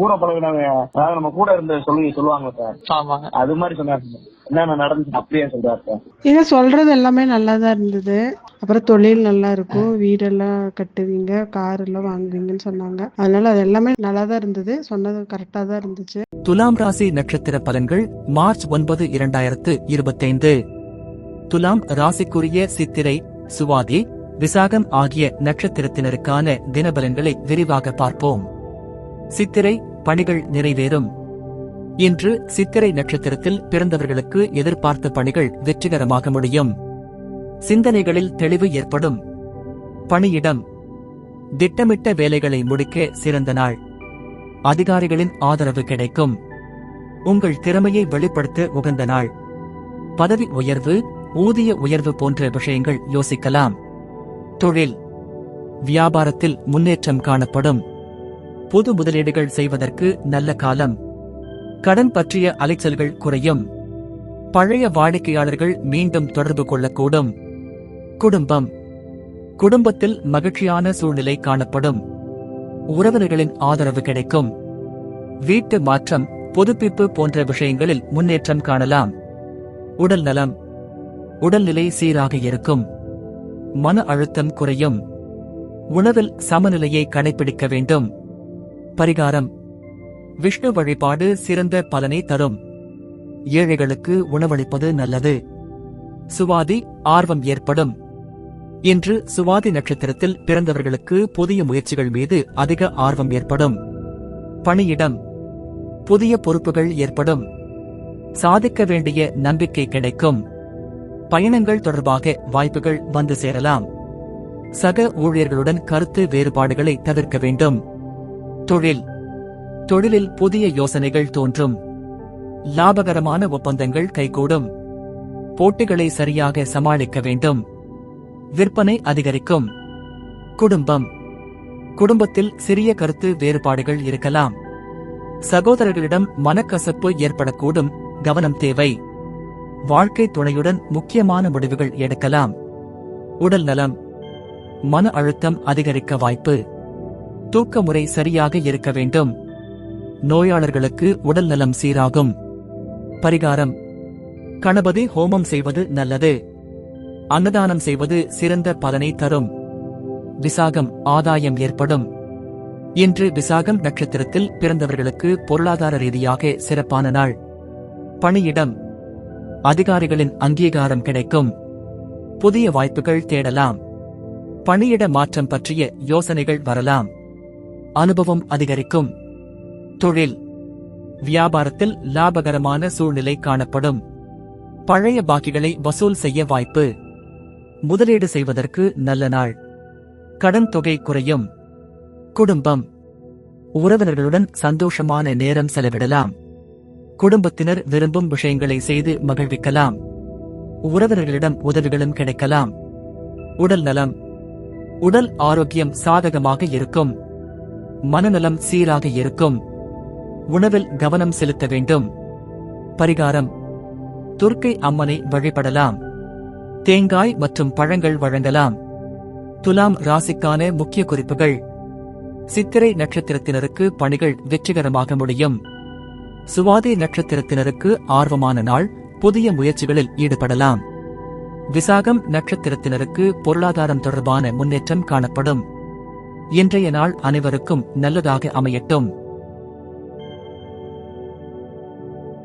கூட பழகினவங்க அதாவது நம்ம கூட இருந்த சொல்லி சொல்லுவாங்க சார். அது மாதிரி சொன்னாரு சார். என்னென்ன நடந்துச்சு அப்படியே சொல்றாரு சார். நீங்க சொல்றது எல்லாமே நல்லா தான் இருந்தது. அப்புறம் தொழில் நல்லா இருக்கும். வீடெல்லாம் கட்டுவீங்க கார் எல்லாம் வாங்குவீங்கன்னு சொன்னாங்க. அதனால அது எல்லாமே நல்லா தான் இருந்தது. சொன்னது கரெக்டா தான் இருந்துச்சு. துலாம் ராசி நட்சத்திர பலன்கள் மார்ச் ஒன்பது இரண்டாயிரத்து இருபத்தைந்து. துலாம் ராசிக்குரிய சித்திரை சுவாதி விசாகம் ஆகிய நட்சத்திரத்தினருக்கான தினபலன்களை விரிவாக பார்ப்போம். சித்திரை பணிகள் நிறைவேறும். இன்று சித்திரை நட்சத்திரத்தில் பிறந்தவர்களுக்கு எதிர்பார்த்த பணிகள் வெற்றிகரமாக முடியும். சிந்தனைகளில் தெளிவு ஏற்படும். பணியிடம். திட்டமிட்ட வேலைகளை முடிக்க சிறந்த நாள். அதிகாரிகளின் ஆதரவு கிடைக்கும். உங்கள் திறமையை வெளிப்படுத்த உகந்த நாள். பதவி உயர்வு ஊதிய உயர்வு போன்ற விஷயங்கள் யோசிக்கலாம். தொழில். வியாபாரத்தில் முன்னேற்றம் காணப்படும். பொது முதலீடுகள் செய்வதற்கு நல்ல காலம். கடன் பற்றிய அலைச்சல்கள் குறையும். பழைய வாடிக்கையாளர்கள் மீண்டும் தொடர்பு கொள்ளக்கூடும். குடும்பம். குடும்பத்தில் மகிழ்ச்சியான சூழ்நிலை காணப்படும். உறவினர்களின் ஆதரவு கிடைக்கும். வீட்டு மாற்றம் புதுப்பிப்பு போன்ற விஷயங்களில் முன்னேற்றம் காணலாம். உடல் நலம். உடல்நிலை சீராக இருக்கும். மன அழுத்தம் குறையும். உணவில் சமநிலையை கடைபிடிக்க வேண்டும். பரிகாரம். விஷ்ணு வழிபாடு சிறந்த பலனை தரும். ஏழைகளுக்கு உணவளிப்பது நல்லது. சுவாதி ஆர்வம் ஏற்படும். இன்று சுவாதி நட்சத்திரத்தில் பிறந்தவர்களுக்கு புதிய முயற்சிகள் மீது அதிக ஆர்வம் ஏற்படும். பணியிடம். புதிய பொறுப்புகள் ஏற்படும். சாதிக்க வேண்டிய நம்பிக்கை கிடைக்கும். பயணங்கள் தொடர்பாக வாய்ப்புகள் வந்து சேரலாம். சக ஊழியர்களுடன் கருத்து வேறுபாடுகளை தவிர்க்க வேண்டும். தொழில். தொழிலில் புதிய யோசனைகள் தோன்றும். லாபகரமான ஒப்பந்தங்கள் கைகூடும். போட்டிகளை சரியாக சமாளிக்க வேண்டும். விற்பனை அதிகரிக்கும். குடும்பம். குடும்பத்தில் சிறிய கருத்து வேறுபாடுகள் இருக்கலாம். சகோதரர்களிடம் மனக்கசப்பு ஏற்படக்கூடும். கவனம் தேவை. வாழ்க்கை துணையுடன் முக்கியமான முடிவுகள் எடுக்கலாம். உடல் நலம். மன அழுத்தம் அதிகரிக்க வாய்ப்பு. தூக்க முறை சரியாக இருக்க வேண்டும். நோயாளர்களுக்கு உடல் நலம் சீராகும். பரிகாரம். கணபதி ஹோமம் செய்வது நல்லது. அன்னதானம் செய்வது சிறந்த பலனை தரும். விசாகம் ஆதாயம் ஏற்படும். இன்று விசாகம் நட்சத்திரத்தில் பிறந்தவர்களுக்கு பொருளாதார ரீதியாக சிறப்பான நாள். பணியிடம். அதிகாரிகளின் அங்கீகாரம் கிடைக்கும். புதிய வாய்ப்புகள் தேடலாம். பணியிட மாற்றம் பற்றிய யோசனைகள் வரலாம். அனுபவம் அதிகரிக்கும். தொழில். வியாபாரத்தில் லாபகரமான சூழ்நிலை காணப்படும். பழைய பாக்கிகளை வசூல் செய்ய வாய்ப்பு. முதலீடு செய்வதற்கு நல்ல நாள். கடன் தொகை குறையும். குடும்பம். உறவினர்களுடன் சந்தோஷமான நேரம் செலவிடலாம். குடும்பத்தினர் விரும்பும் விஷயங்களை செய்து மகிழ்விக்கலாம். உறவினர்களிடம் உதவிகளும் கிடைக்கலாம். உடல் நலம். உடல் ஆரோக்கியம் சாதகமாக இருக்கும். மனநலம் சீராக இருக்கும். உணவில் கவனம் செலுத்த வேண்டும். பரிகாரம். துர்க்கை அம்மனை வழிபடலாம். தேங்காய் மற்றும் பழங்கள் வழங்கலாம். துலாம் ராசிக்கான முக்கிய குறிப்புகள். சித்திரை நட்சத்திரத்தினருக்கு பணிகள் வெற்றிகரமாக முடியும். சுவாதி நட்சத்திரத்தினருக்கு ஆர்வமான நாள் புதிய முயற்சிகளில் ஈடுபடலாம். விசாகம் நட்சத்திரத்தினருக்கு பொருளாதாரம் தொடர்பான முன்னேற்றம் காணப்படும். இன்றைய நாள் அனைவருக்கும் நல்லதாக அமையட்டும்.